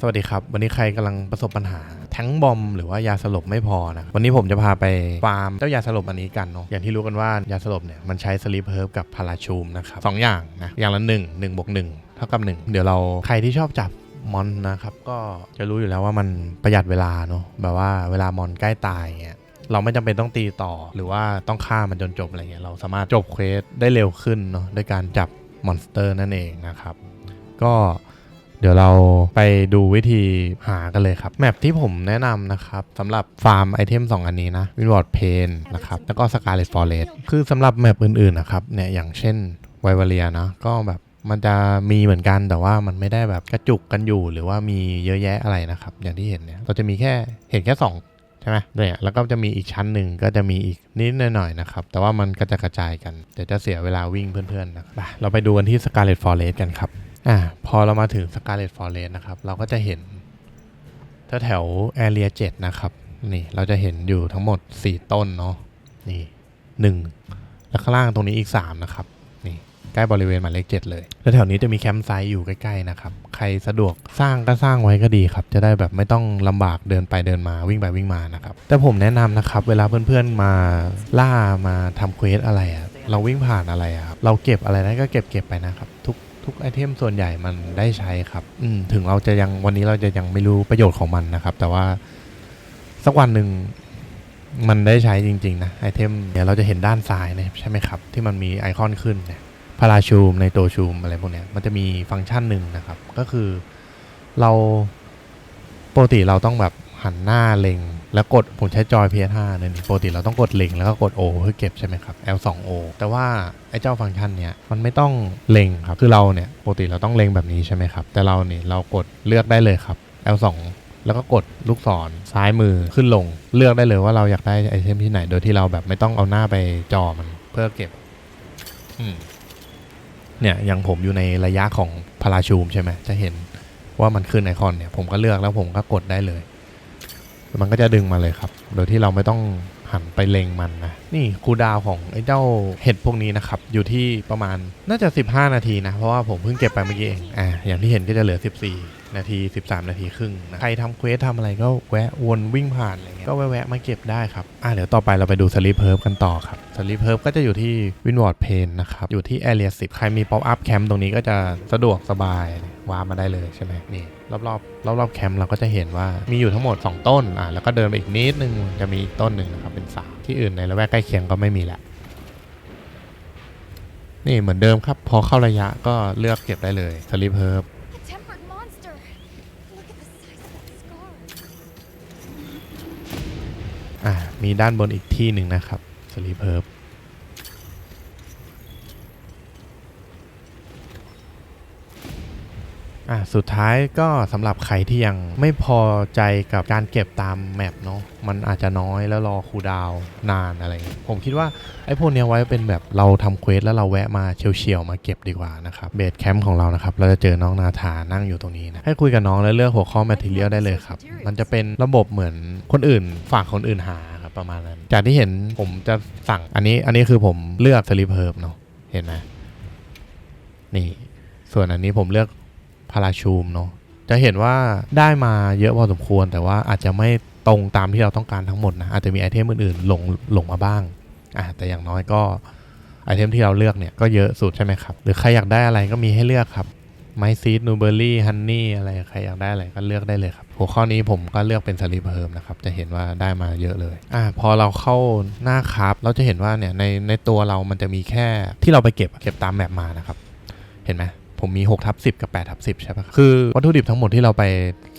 สวัสดีครับ วันนี้ใครกำลังประสบปัญหาแท้งบอมหรือว่ายาสลบไม่พอนะ วันนี้ผมจะพาไปฟาร์มเจ้ายาสลบอันนี้กันเนาะอย่างที่รู้กันว่ายาสลบเนี่ยมันใช้สลีปเฮิร์บกับพาราชูมนะครับสองอย่างนะอย่างละหนึ่งหนึ่งบวกหนึ่งเท่ากับหนึ่งเดี๋ยวเราใครที่ชอบจับมอนนะครับก็จะรู้อยู่แล้วว่ามันประหยัดเวลาเนาะแบบว่าเวลามอนใกล้ตายเงี้ยเราไม่จำเป็นต้องตีต่อหรือว่าต้องฆ่ามันจนจบอะไรเงี้ยเราสามารถจบเควสได้เร็วขึ้นเนาะด้วยการจับมอนสเตอร์นั่นเองนะครับก็ ดี๋ยวเราไปดูวิธีหากันเลยครับ แมปที่ผมแนะนำนะครับสำหรับฟาร์มไอเทม 2 อันนี้นะวินวอร์ดเพนนะครับ แล้วก็สกาเลตฟอเรสคือสำหรับแมปอื่นๆนะครับเนี่ยอย่างเช่นไวเวเลียนะก็แบบมันจะมีเหมือนกันแต่ว่ามันไม่ได้แบบกระจุกกันอยู่หรือว่ามีเยอะแยะอะไรนะครับ อย่างที่เห็นเนี่ยเราจะมีแค่เห็นแค่ 2 ใช่ไหมเนี่ยแล้วก็จะมีอีกชั้นหนึ่งก็จะมีอีกนิดหน่อยนะครับ แต่ว่ามันก็จะกระจายกันเดี๋ยวจะเสียเวลาวิ่งเพื่อนๆนะครับไปเราไปดูกันที่ Scarlet Forest กันครับ อ่าพอเรามาถึง Scarlet Forest นะครับ เราก็จะเห็นแถวแถวแอเรีย7นะครับ นี่เราจะเห็นอยู่ทั้งหมด 4 ต้นเนาะนี่ 1 แล้วข้างล่างตรงนี้อีก 3 นะครับ นี่ใกล้บริเวณหมายเลข 7 เลย แล้วแถวนี้จะมีแคมป์ไซต์อยู่ใกล้ๆนะครับ ใครสะดวกสร้างก็สร้างไว้ก็ดีครับ จะได้แบบไม่ต้องลำบากเดินไปเดินมาวิ่งไปวิ่งมานะครับ แต่ผมแนะนำนะครับ เวลาเพื่อนๆมาล่ามาทำเควสอะไรอะเราวิ่งผ่านอะไรอะครับเราเก็บอะไรได้ก็เก็บเก็บไปนะครับทุก ทุกไอเทมส่วนใหญ่มันได้ใช้ครับ อืมถึงเราจะยังวันนี้เราจะยังไม่รู้ประโยชน์ของมันนะครับ แต่ว่าสักวันหนึ่งมันได้ใช้จริง ๆ นะไอเทมเดี๋ยวเราจะเห็นด้านซ้ายนะใช่ไหมครับ ที่มันมีไอคอนขึ้นเนี่ยพาราชูมในตัวชูมอะไรพวกเนี้ยมันจะมีฟังก์ชันหนึ่งนะครับ ก็คือเราปกติเราต้องแบบ หันหน้าเล็ง แล้วกดผมใช้จอย PS5 เนี่ยนี่ปกติเราต้องกดเล็งแล้วก็กด O เพื่อเก็บใช่ไหมครับ L2O แต่ว่าไอ้เจ้าฟังก์ชันเนี้ยมันไม่ต้องเล็งครับ คือเราเนี่ยปกติเราต้องเล็งแบบนี้ใช่ไหมครับ แต่เราเนี่ยเรากดเลือกได้เลยครับ L2 แล้วก็กดลูกศรซ้ายมือขึ้นลง เลือกได้เลยว่าเราอยากได้ไอเทมที่ไหน โดยที่เราแบบไม่ต้องเอาหน้าไปจอมันเพื่อเก็บเนี่ยอย่างผมอยู่ในระยะของพาราชูมใช่ไหมจะเห็นว่ามันขึ้นไอคอนเนี่ย ผมก็เลือกแล้วผมก็กดได้เลย มันก็จะดึงมาเลยครับ โดยที่เราไม่ต้องหันไปเล็งมันนะ นี่คูดาวของไอ้เจ้าเห็ดพวกนี้นะครับ อยู่ที่ประมาณน่าจะ 15 นาทีนะ เพราะว่าผมเพิ่งเก็บไปเมื่อกี้เอง อ่า อย่างที่เห็นก็จะเหลือ 14 นาที 13 นาทีครึ่งนะใครทำเควสทำอะไรก็แวะวนวิ่งผ่านอะไรเงี้ยก็แวะมาเก็บได้ครับอ่าเดี๋ยวต่อไปเราไปดูสลีปเพิร์ฟกันต่อครับสลีปเพิร์ฟก็จะอยู่ที่วินวอร์ดเพนนะครับอยู่ที่แอเรีย10ใครมีป๊อปอัพแคมป์ตรงนี้ก็จะสะดวกสบายว้ามาได้เลยใช่ไหมนี่รอบๆรอบๆแคมป์เราก็จะเห็นว่ามีอยู่ทั้งหมด 2 ต้นอ่าแล้วก็เดินไปอีกนิดนึงจะมีอีกต้นหนึ่งนะครับเป็นสามที่อื่นในละแวกใกล้เคียงก็ไม่มีแหละนี่เหมือนเดิมครับ พอเข้าระยะก็เลือกเก็บได้เลยสลิปเฮิร์ มีด้านบนอีกที่หนึ่งนะครับสลิปเฮิร์บอะสุดท้ายก็สำหรับใครที่ยังไม่พอใจกับการเก็บตามแมปเนาะมันอาจจะน้อยแล้วรอคูดาวนานอะไรเงี้ยผมคิดว่าไอ้พวกเนี้ยไว้เป็นแบบเราทำเควสแล้วเราแวะมาเฉียวๆมาเก็บดีกว่านะครับเบสแคมป์ของเรานะครับ เราจะเจอน้องนาธานั่งอยู่ตรงนี้นะให้คุยกับน้องแล้วเลือกหัวข้อแมทเทียลได้เลยครับ มันจะเป็นระบบเหมือนคนอื่นฝากคนอื่นหา ประมาณนั้น จากที่เห็นผมจะสั่งอันนี้อันนี้คือผมเลือกสลิปเฮิร์บเนาะเห็นไหมนี่ส่วนอันนี้ผมเลือกพาราชูมเนาะจะเห็นว่าได้มาเยอะพอสมควร แต่ว่าอาจจะไม่ตรงตามที่เราต้องการทั้งหมดนะอาจจะมีไอเทมอื่นๆหลงหลงมาบ้างอะแต่อย่างน้อยก็ไอเทมที่เราเลือกเนี่ยก็เยอะสุดใช่ไหมครับ หรือใครอยากได้อะไรก็มีให้เลือกครับ ไมซีดนูเบอร์รี่ฮันนี่อะไรใครอยากได้อะไรก็เลือกได้เลยครับ หัวข้อนี้ผมก็เลือกเป็นสลิปเฮิร์มนะครับ จะเห็นว่าได้มาเยอะเลยอ่าพอเราเข้าหน้าครับเราจะเห็นว่าเนี่ยในในตัวเรามันจะมีแค่ที่เราไปเก็บเก็บตามแมปมานะครับ เห็นไหมผมมี6ทับ10 กับ8ทับ10 ใช่ปะคือวัตถุดิบทั้งหมดที่เราไป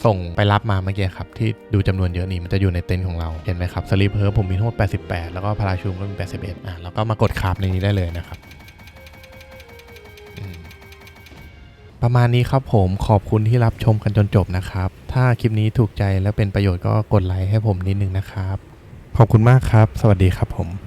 ส่งไปรับมาเมื่อกี้ครับ ที่ดูจำนวนเยอะนี่มันจะอยู่ในเต็นท์ของเรา เห็นไหมครับสลิปเฮิร์มผมมีทั้งหมด88 แล้วก็พาราชูมก็มี 81อ่าแล้วก็มากดคาบในนี้ได้เลยนะครับ ประมาณนี้ครับผมขอบคุณที่รับชมกันจนจบนะครับ ถ้าคลิปนี้ถูกใจและเป็นประโยชน์ก็กดไลค์ให้ผมนิดนึงนะครับ ขอบคุณมากครับ สวัสดีครับผม